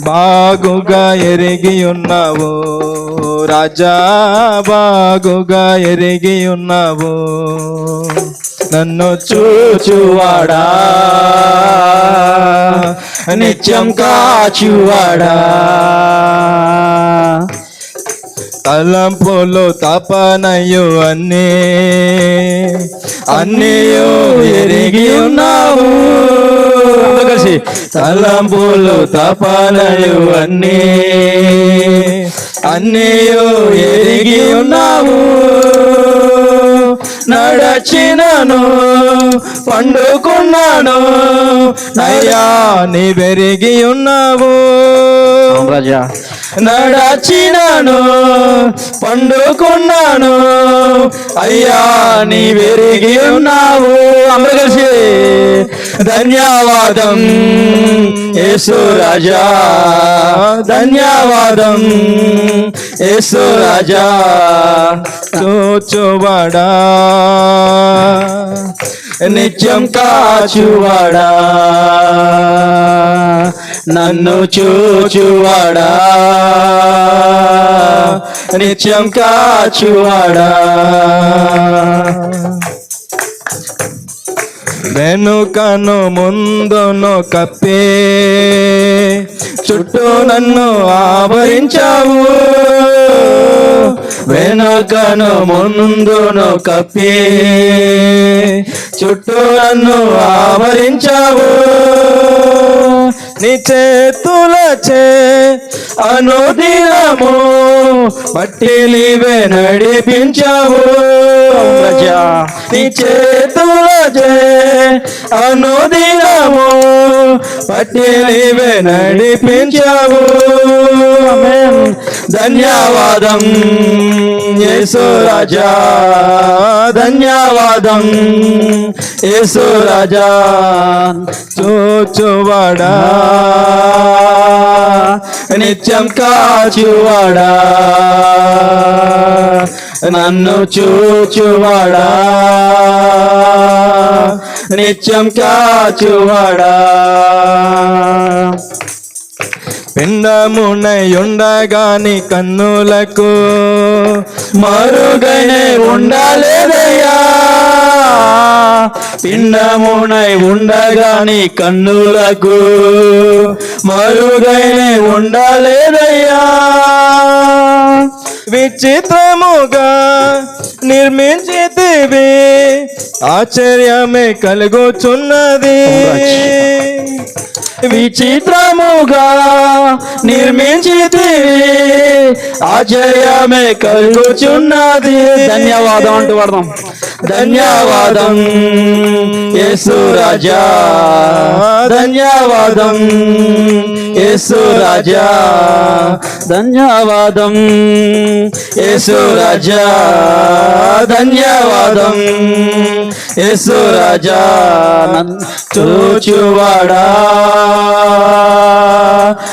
బాగుగా ఎరిగి ఉన్నావు రాజా బాగుగా ఎరిగి ఉన్నావు నన్ను చూచువాడా నిత్యం కాచువాడా. తలంపులు తపనయు అన్నీ అన్నీయు ఎరిగి ఉన్నావు కలిసి తలంపులు తపనయు అన్నీ. అన్నీయు ఎరిగి ఉన్నావు. నడచినను పండుకున్నాను. అయ్యా నీ పెరిగి ఉన్నావు. రాజా. నడచినాను పండుకున్నాను. అయ్యా నీ వెరిగి ఉన్నావు. అందరూ కలిసి ధన్యవాదం. యేసు రాజా. ధన్యవాదం. యేసు రాజా. చూచువాడా నిత్యం కాచువాడా. నన్ను చూచువాడా. నిత్యం కాచువాడా. వెనుకను ముందును కప్పే. చుట్టూ నన్ను ఆవరించావు. వెనుకను ముందును కప్పి. చుట్టూ నన్ను ఆవరించావు. నీ చేతులచే అనుదినము పట్టిలివే నడిపించావు. రాజా. నీ చేతులచే అనుదినము పట్టిలివే నడిపించావు ధన్యవాదం. యేసు రాజా. ధన్యవాదం. యేసు రాజా. చూచువాడా. నిత్యం కాచువాడా. నన్ను చూచువాడా? నిత్యం కాచువాడా? పిండమునయుండగాని కన్నులకు మరుగనే ఉండలేదయ్యా. పిండమునై ఉండగాని కన్నులకు మరుగనే ఉండలేదయ్యా. విచిత్రముగా నిర్మించితివి ఆశ్చర్యమే కలుగుచున్నది. విచిత్రముగా నిర్మించితివి ఆశ్చర్యమే కలుగుచున్నది. ధన్యవాదం అంటూ వాడదాం ధన్యవాదం యేసు రాజా. ధన్యవాదం యేసు రాజా. ధన్యవాదం. యేసు రాజా. ధన్యవాదం. యేసు రాజా. చూచువాడా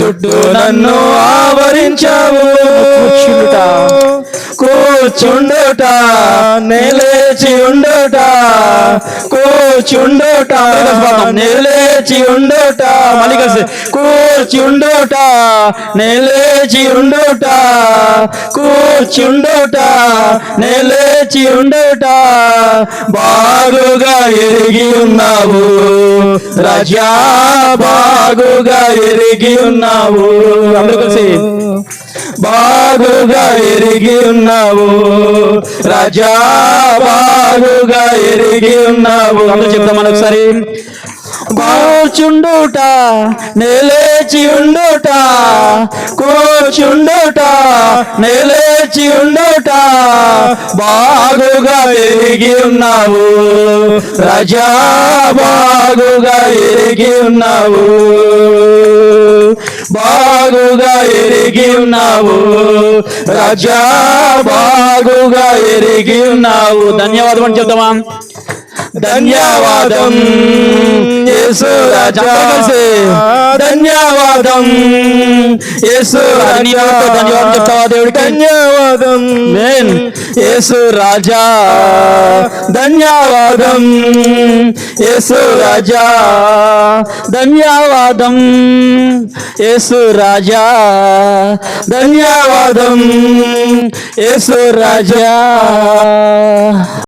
చుట్టూ నన్ను ఆవరించావు. కూర్చుండుట. కూర్చుండుట నిలేచి ఉండుట. కూర్చుండుట నిలేచి ఉండుట. మళ్ళీ కలిసి. కూర్చుండుట నిలేచి ఉండుట. కూర్చుండుట నిలేచి ఉండుట. బాగుగా ఎరిగి ఉన్నావు. రాజా బాగుగా ఎరిగి ఉన్నావు. అందరూ బాగుగా ఎరిగి ఉన్నావు. రాజా బాగుగా ఎరిగి ఉన్నావు. అందుకు చెప్తాం మనకు సరే కూర్చుండుట నిలేచి ఉండుట కూర్చుండుట నేలేచి ఉండుట బాగుగా పెరిగి ఉన్నావు. రజా బా ఎరిగి ఉన్నావు. బాగుగా ఎరిగి ఉన్నావు. రాజా బాగుగా ఎరిగి ఉన్నావు. ధన్యవాదం అని చెప్తామా ధన్యవాదం. ధన్యవాదం. ధన్యవాదం చెప్తావా దేవుడికి? ధన్యవాదం. Amen. యేసు రాజా. ధన్యవాదం. యేసు రాజా. ధన్యవాదం. యేసు రాజా. ధన్యవాదం. యేసు రాజా.